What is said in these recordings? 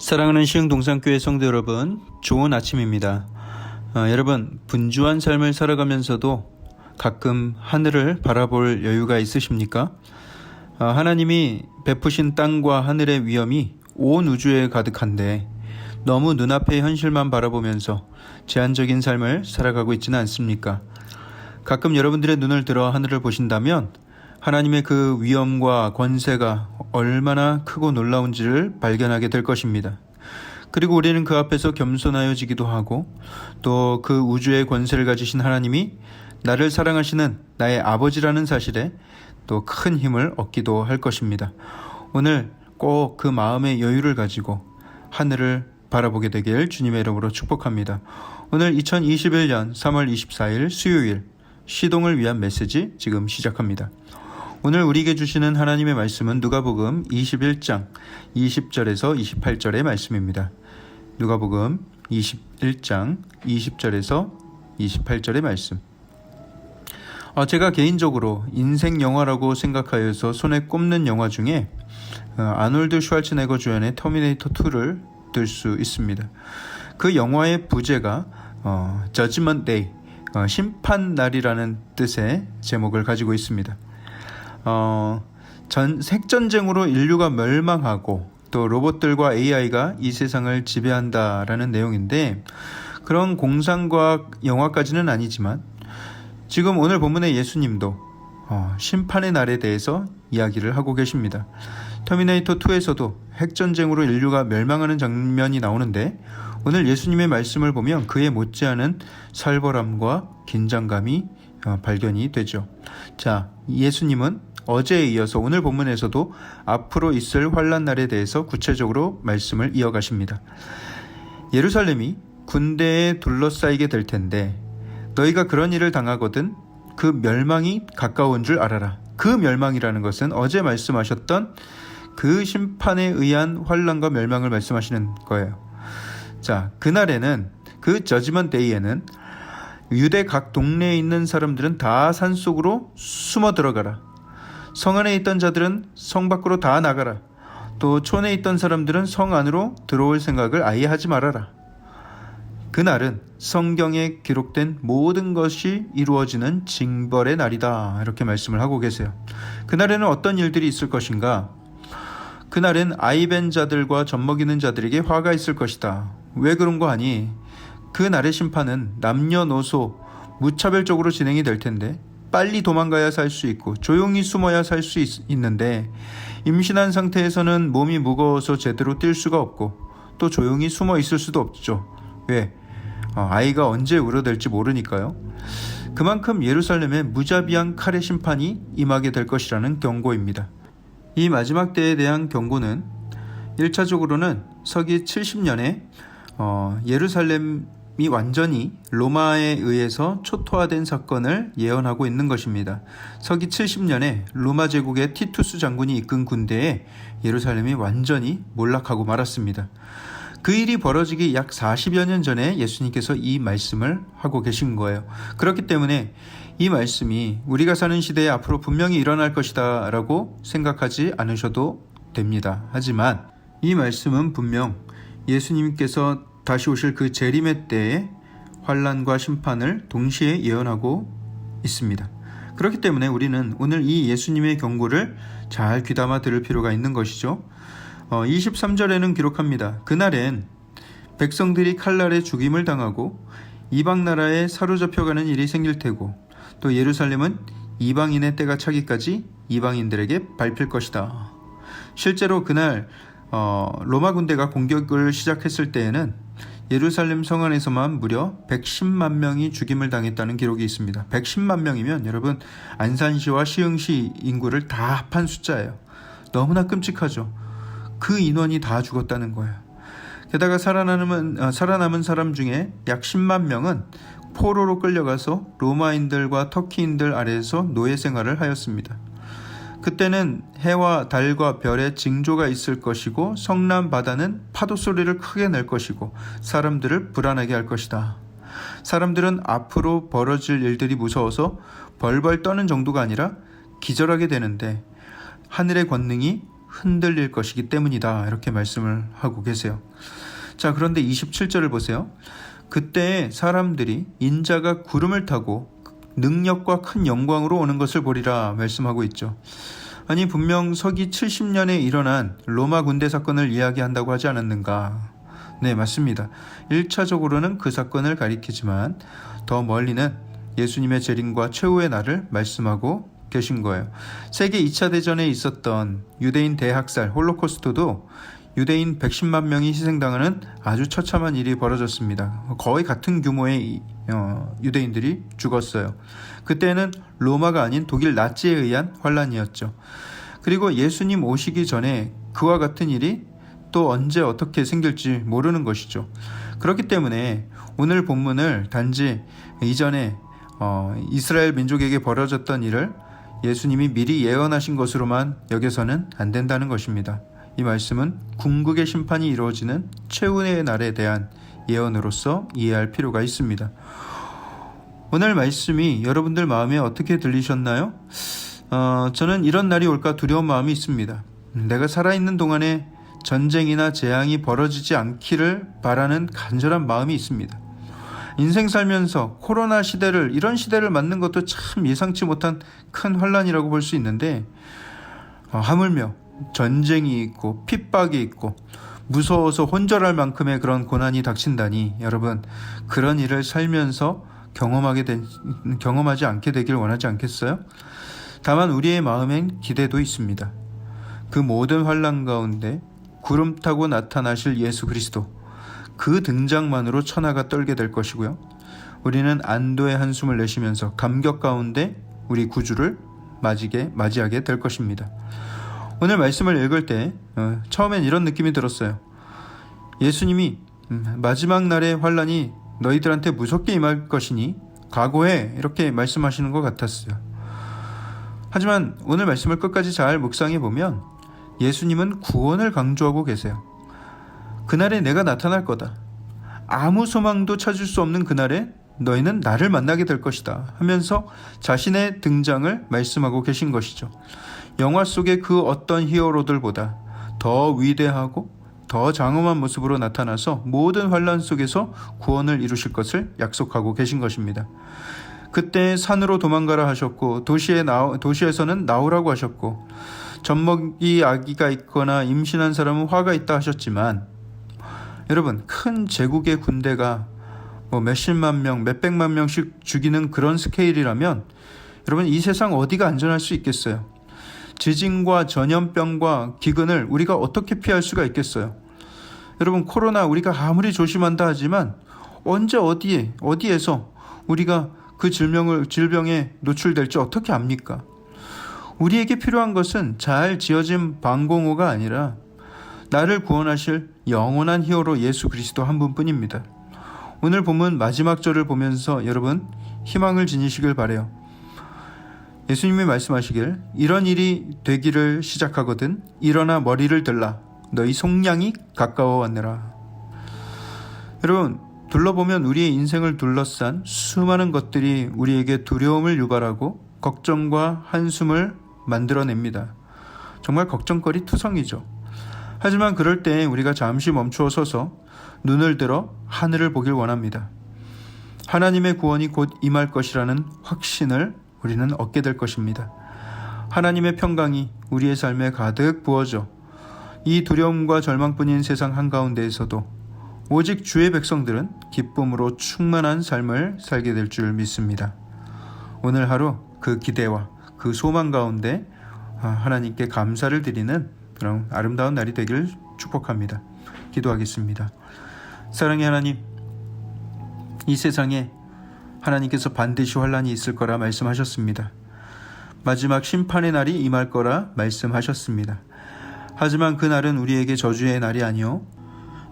사랑하는 시흥동산교회 성도 여러분, 좋은 아침입니다. 어, 여러분, 분주한 삶을 살아가면서도 가끔 하늘을 바라볼 여유가 있으십니까? 어, 하나님이 베푸신 땅과 하늘의 위엄이 온 우주에 가득한데 너무 눈앞의 현실만 바라보면서 제한적인 삶을 살아가고 있지는 않습니까? 가끔 여러분들의 눈을 들어 하늘을 보신다면 하나님의 그 위엄과 권세가 얼마나 크고 놀라운지를 발견하게 될 것입니다. 그리고 우리는 그 앞에서 겸손하여지기도 하고 또 그 우주의 권세를 가지신 하나님이 나를 사랑하시는 나의 아버지라는 사실에 또 큰 힘을 얻기도 할 것입니다. 오늘 꼭 그 마음의 여유를 가지고 하늘을 바라보게 되길 주님의 이름으로 축복합니다. 오늘 2021년 3월 24일 수요일 시동을 위한 메시지 지금 시작합니다. 오늘 우리에게 주시는 하나님의 말씀은 누가복음 21장 20절에서 28절의 말씀입니다. 누가복음 21장 20절에서 28절의 말씀. 어, 제가 개인적으로 인생 영화라고 생각하여서 손에 꼽는 영화 중에 어, 아놀드 슈왈츠네거 주연의 터미네이터 2를 들 수 있습니다. 그 영화의 부제가 어, 저지먼 데이 어, 심판 날이라는 뜻의 제목을 가지고 있습니다. 어, 전 핵전쟁으로 인류가 멸망하고 또 로봇들과 AI가 이 세상을 지배한다라는 내용인데 그런 공상과학 영화까지는 아니지만 지금 오늘 본문의 예수님도 어, 심판의 날에 대해서 이야기를 하고 계십니다. 터미네이터 2에서도 핵전쟁으로 인류가 멸망하는 장면이 나오는데 오늘 예수님의 말씀을 보면 그에 못지않은 살벌함과 긴장감이 어, 발견이 되죠. 자, 예수님은 어제에 이어서 오늘 본문에서도 앞으로 있을 환란 날에 대해서 구체적으로 말씀을 이어가십니다. 예루살렘이 군대에 둘러싸이게 될 텐데 너희가 그런 일을 당하거든 그 멸망이 가까운 줄 알아라. 그 멸망이라는 것은 어제 말씀하셨던 그 심판에 의한 환란과 멸망을 말씀하시는 거예요. 자, 그날에는 그 저지먼 데이에는 유대 각 동네에 있는 사람들은 다 산속으로 숨어 들어가라. 성 안에 있던 자들은 성 밖으로 다 나가라. 또 촌에 있던 사람들은 성 안으로 들어올 생각을 아예 하지 말아라. 그날은 성경에 기록된 모든 것이 이루어지는 징벌의 날이다. 이렇게 말씀을 하고 계세요. 그날에는 어떤 일들이 있을 것인가? 그날엔 아이벤 자들과 젖먹이는 자들에게 화가 있을 것이다. 왜 그런 거 아니? 그 날의 심판은 남녀노소 무차별적으로 진행이 될 텐데 빨리 도망가야 살 수 있고 조용히 숨어야 살 수 있는데 임신한 상태에서는 몸이 무거워서 제대로 뛸 수가 없고 또 조용히 숨어 있을 수도 없죠. 왜? 어, 아이가 언제 울어댈지 모르니까요. 그만큼 예루살렘에 무자비한 칼의 심판이 임하게 될 것이라는 경고입니다. 이 마지막 때에 대한 경고는 1차적으로는 서기 70년에 어, 예루살렘 이 완전히 로마에 의해서 초토화된 사건을 예언하고 있는 것입니다. 서기 70년에 로마 제국의 티투스 장군이 이끈 군대에 예루살렘이 완전히 몰락하고 말았습니다. 그 일이 벌어지기 약 40여 년 전에 예수님께서 이 말씀을 하고 계신 거예요. 그렇기 때문에 이 말씀이 우리가 사는 시대에 앞으로 분명히 일어날 것이다 라고 생각하지 않으셔도 됩니다. 하지만 이 말씀은 분명 예수님께서 다시 오실 그 재림의 때에 환란과 심판을 동시에 예언하고 있습니다. 그렇기 때문에 우리는 오늘 이 예수님의 경고를 잘 귀담아 들을 필요가 있는 것이죠. 어, 23절에는 기록합니다. 그날엔 백성들이 칼날에 죽임을 당하고 이방 나라에 사로잡혀가는 일이 생길 테고 또 예루살렘은 이방인의 때가 차기까지 이방인들에게 밟힐 것이다. 실제로 그날 어, 로마 군대가 공격을 시작했을 때에는 예루살렘 성 안에서만 무려 110만 명이 죽임을 당했다는 기록이 있습니다. 110만 명이면 여러분 안산시와 시흥시 인구를 다 합한 숫자예요. 너무나 끔찍하죠. 그 인원이 다 죽었다는 거예요. 게다가 살아남은, 어, 살아남은 사람 중에 약 10만 명은 포로로 끌려가서 로마인들과 터키인들 아래에서 노예 생활을 하였습니다. 그때는 해와 달과 별의 징조가 있을 것이고 성남 바다는 파도 소리를 크게 낼 것이고 사람들을 불안하게 할 것이다. 사람들은 앞으로 벌어질 일들이 무서워서 벌벌 떠는 정도가 아니라 기절하게 되는데 하늘의 권능이 흔들릴 것이기 때문이다. 이렇게 말씀을 하고 계세요. 자, 그런데 27절을 보세요. 그때 사람들이 인자가 구름을 타고 능력과 큰 영광으로 오는 것을 보리라 말씀하고 있죠. 아니 분명 서기 70년에 일어난 로마 군대 사건을 이야기한다고 하지 않았는가? 네, 맞습니다. 1차적으로는 그 사건을 가리키지만 더 멀리는 예수님의 재림과 최후의 날을 말씀하고 계신 거예요. 세계 2차 대전에 있었던 유대인 대학살 홀로코스트도 유대인 110만 명이 희생당하는 아주 처참한 일이 벌어졌습니다. 거의 같은 규모의 어, 유대인들이 죽었어요. 그때는 로마가 아닌 독일 나치에 의한 환란이었죠. 그리고 예수님 오시기 전에 그와 같은 일이 또 언제 어떻게 생길지 모르는 것이죠. 그렇기 때문에 오늘 본문을 단지 이전에 어, 이스라엘 민족에게 벌어졌던 일을 예수님이 미리 예언하신 것으로만 여겨서는 안 된다는 것입니다. 이 말씀은 궁극의 심판이 이루어지는 최후의 날에 대한 예언으로서 이해할 필요가 있습니다. 오늘 말씀이 여러분들 마음에 어떻게 들리셨나요? 어, 저는 이런 날이 올까 두려운 마음이 있습니다. 내가 살아있는 동안에 전쟁이나 재앙이 벌어지지 않기를 바라는 간절한 마음이 있습니다. 인생 살면서 코로나 시대를 이런 시대를 맞는 것도 참 예상치 못한 큰 환란이라고 볼 수 있는데 어, 하물며 전쟁이 있고 핍박이 있고 무서워서 혼절할 만큼의 그런 고난이 닥친다니 여러분 그런 일을 살면서 경험하게 된 경험하지 않게 되길 원하지 않겠어요? 다만 우리의 마음엔 기대도 있습니다. 그 모든 환란 가운데 구름 타고 나타나실 예수 그리스도 그 등장만으로 천하가 떨게 될 것이고요. 우리는 안도의 한숨을 내쉬면서 감격 가운데 우리 구주를 맞이게 맞이하게 될 것입니다. 오늘 말씀을 읽을 때 어, 처음엔 이런 느낌이 들었어요. 예수님이 음, 마지막 날의 환란이 너희들한테 무섭게 임할 것이니 각오해 이렇게 말씀하시는 것 같았어요. 하지만 오늘 말씀을 끝까지 잘 묵상해 보면 예수님은 구원을 강조하고 계세요. 그날에 내가 나타날 거다. 아무 소망도 찾을 수 없는 그날에 너희는 나를 만나게 될 것이다 하면서 자신의 등장을 말씀하고 계신 것이죠. 영화 속의 그 어떤 히어로들보다 더 위대하고 더 장엄한 모습으로 나타나서 모든 환란 속에서 구원을 이루실 것을 약속하고 계신 것입니다. 그때 산으로 도망가라 하셨고 도시에 나 도시에서는 나오라고 하셨고 젖먹이 아기가 있거나 임신한 사람은 화가 있다 하셨지만 여러분 큰 제국의 군대가 뭐 몇십만 명, 몇백만 명씩 죽이는 그런 스케일이라면 여러분 이 세상 어디가 안전할 수 있겠어요? 지진과 전염병과 기근을 우리가 어떻게 피할 수가 있겠어요? 여러분 코로나 우리가 아무리 조심한다 하지만 언제 어디에 어디에서 우리가 그 질병을 질병에 노출될지 어떻게 압니까? 우리에게 필요한 것은 잘 지어진 방공호가 아니라 나를 구원하실 영원한 히어로 예수 그리스도 한 분뿐입니다. 오늘 본문 마지막 절을 보면서 여러분 희망을 지니시길 바래요. 예수님이 말씀하시길 이런 일이 되기를 시작하거든 일어나 머리를 들라 너희 속량이 가까워 왔느라. 여러분 둘러보면 우리의 인생을 둘러싼 수많은 것들이 우리에게 두려움을 유발하고 걱정과 한숨을 만들어냅니다. 정말 걱정거리 투성이죠. 하지만 그럴 때 우리가 잠시 멈추어 서서 눈을 들어 하늘을 보길 원합니다. 하나님의 구원이 곧 임할 것이라는 확신을 우리는 얻게 될 것입니다. 하나님의 평강이 우리의 삶에 가득 부어져 이 두려움과 절망뿐인 세상 한가운데에서도 오직 주의 백성들은 기쁨으로 충만한 삶을 살게 될 줄 믿습니다. 오늘 하루 그 기대와 그 소망 가운데 하나님께 감사를 드리는 그런 아름다운 날이 되기를 축복합니다. 기도하겠습니다. 사랑의 하나님, 이 세상에 하나님께서 반드시 환란이 있을 거라 말씀하셨습니다. 마지막 심판의 날이 임할 거라 말씀하셨습니다. 하지만 그 날은 우리에게 저주의 날이 아니요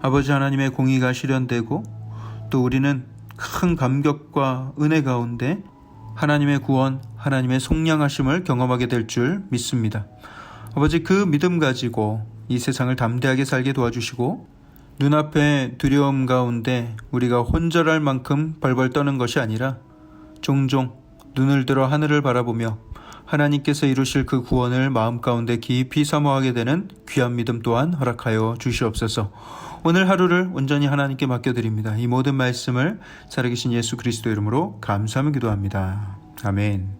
아버지 하나님의 공의가 실현되고 또 우리는 큰 감격과 은혜 가운데 하나님의 구원, 하나님의 속량하심을 경험하게 될 줄 믿습니다. 아버지 그 믿음 가지고 이 세상을 담대하게 살게 도와주시고 눈앞에 두려움 가운데 우리가 혼절할 만큼 벌벌 떠는 것이 아니라 종종 눈을 들어 하늘을 바라보며 하나님께서 이루실 그 구원을 마음 가운데 깊이 사모하게 되는 귀한 믿음 또한 허락하여 주시옵소서. 오늘 하루를 온전히 하나님께 맡겨드립니다. 이 모든 말씀을 살아계신 예수 그리스도 이름으로 감사하며 기도합니다. 아멘.